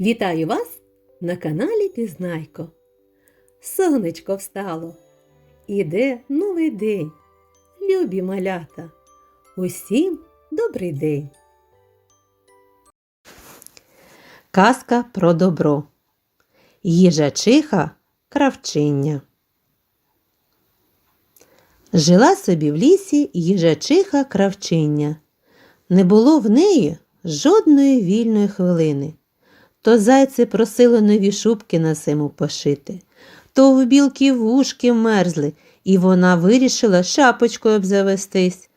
Вітаю вас на каналі Пізнайко. Сонечко встало. Іде новий день. Любі малята. Усім добрий день. Казка про добро. Їжачиха кравчиня. Жила собі в лісі їжачиха кравчиня. Не було в неї жодної вільної хвилини. То зайці просили нові шубки на зиму пошити, то в білки вушки мерзли, і вона вирішила шапочкою обзавестись.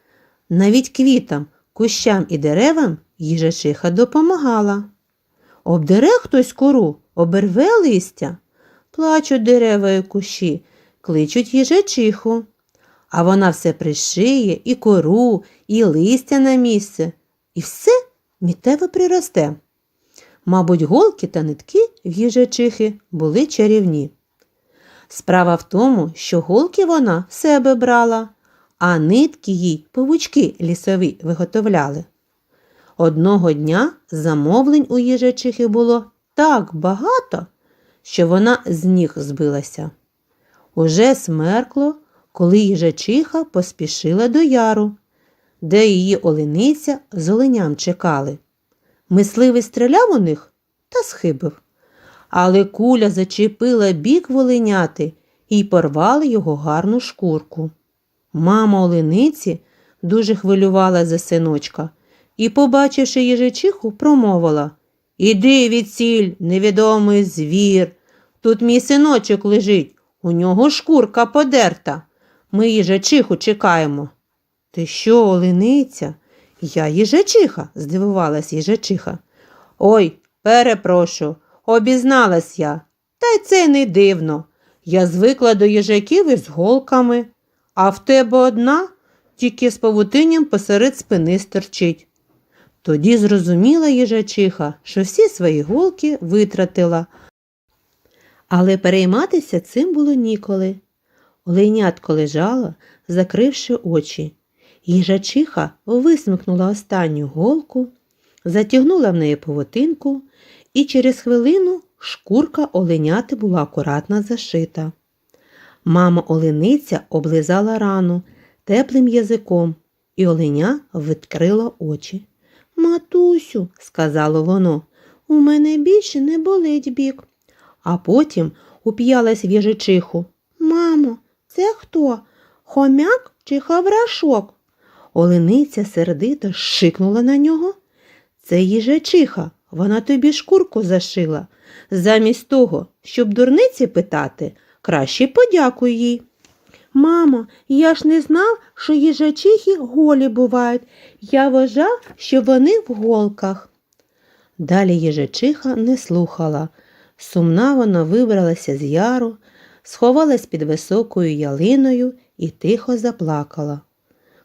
Навіть квітам, кущам і деревам їжачиха допомагала. Обдере хтось кору, оберве листя, плачуть дерева і кущі, кличуть їжачиху. А вона все пришиє і кору, і листя на місце, і все мітево приросте. Мабуть, голки та нитки в їжачихи були чарівні. Справа в тому, що голки вона в себе брала, а нитки їй павучки лісові виготовляли. Одного дня замовлень у їжачихи було так багато, що вона з ніг збилася. Уже смеркло, коли їжачиха поспішила до яру, де її олениця з оленям чекали. Мисливий стріляв у них та схибив. Але куля зачепила бік воленяти і порвала його гарну шкурку. Мама олениці дуже хвилювала за синочка і, побачивши їжачиху, промовила Іди відсіль, невідомий звір. Тут мій синочок лежить, у нього шкурка подерта. Ми їжачиху чекаємо. Ти що, олениця? Я їжачиха, здивувалась їжачиха. Ой, перепрошу, обізналась я. Та й це не дивно. Я звикла до їжаків із голками, а в тебе одна тільки з павутинням посеред спини стерчить. Тоді зрозуміла їжачиха, що всі свої голки витратила. Але перейматися цим було ніколи. Оленятко лежало, закривши очі. Їжачиха висмикнула останню голку, затягнула в неї повотинку, і через хвилину шкурка оленяти була акуратно зашита. Мама олениця облизала рану теплим язиком, і оленя відкрило очі. Матусю, сказало воно, у мене більше не болить бік. А потім уп'ялась в їжачиху. Мамо, це хто? Хомяк чи хаврашок? Олениця сердито шикнула на нього. Це їжачиха, вона тобі шкурку зашила. Замість того, щоб дурниці питати, краще подякуй їй. Мамо, я ж не знав, що їжачихи голі бувають. Я вважав, що вони в голках. Далі їжачиха не слухала. Сумна вона вибралася з яру, сховалась під високою ялиною і тихо заплакала.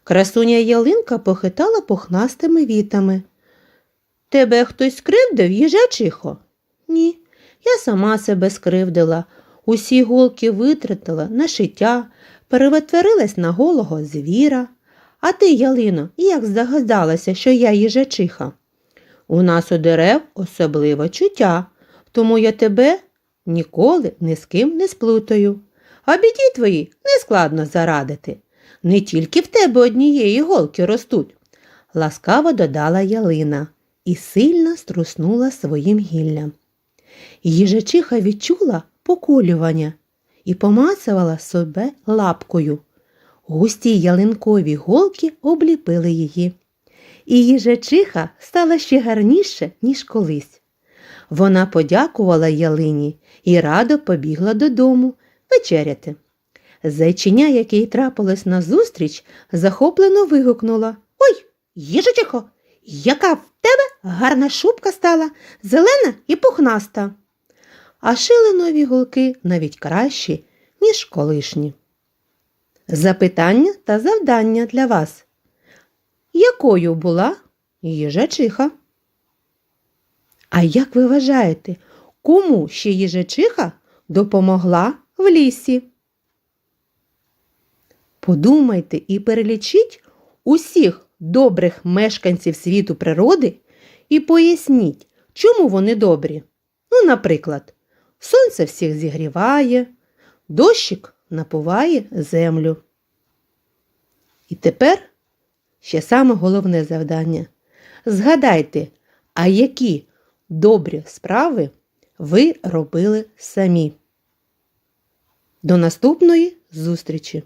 Красуня ялинка похитала пухнастими вітами. Тебе хтось скривдив, їжачихо? Ні, я сама себе скривдила. Усі голки витратила на шиття, перевитворилась на голого звіра. А ти, Ялино, як здогадалася, що я їжачиха? У нас у дерев особливе чуття, тому я тебе ніколи ні з ким не сплутаю. А біді твої нескладно зарадити. Не тільки в тебе однієї голки ростуть, ласкаво додала ялина і сильно струснула своїм гіллям. Їжачиха відчула поколювання і помацувала себе лапкою. Густі ялинкові голки обліпили її. І їжачиха стала ще гарніше, ніж колись. Вона подякувала ялині і радо побігла додому вечеряти. Зайчиня, який трапилось назустріч, захоплено вигукнула Ой, їжачихо, яка в тебе гарна шубка стала, зелена і пухнаста. А шили нові гулки навіть кращі, ніж колишні. Запитання та завдання для вас. Якою була їжачиха? А як ви вважаєте, кому ще їжачиха допомогла в лісі? Подумайте і перелічіть усіх добрих мешканців світу природи і поясніть, чому вони добрі. Ну, наприклад, сонце всіх зігріває, дощик напуває землю. І тепер ще саме головне завдання. Згадайте, а які добрі справи ви робили самі. До наступної зустрічі!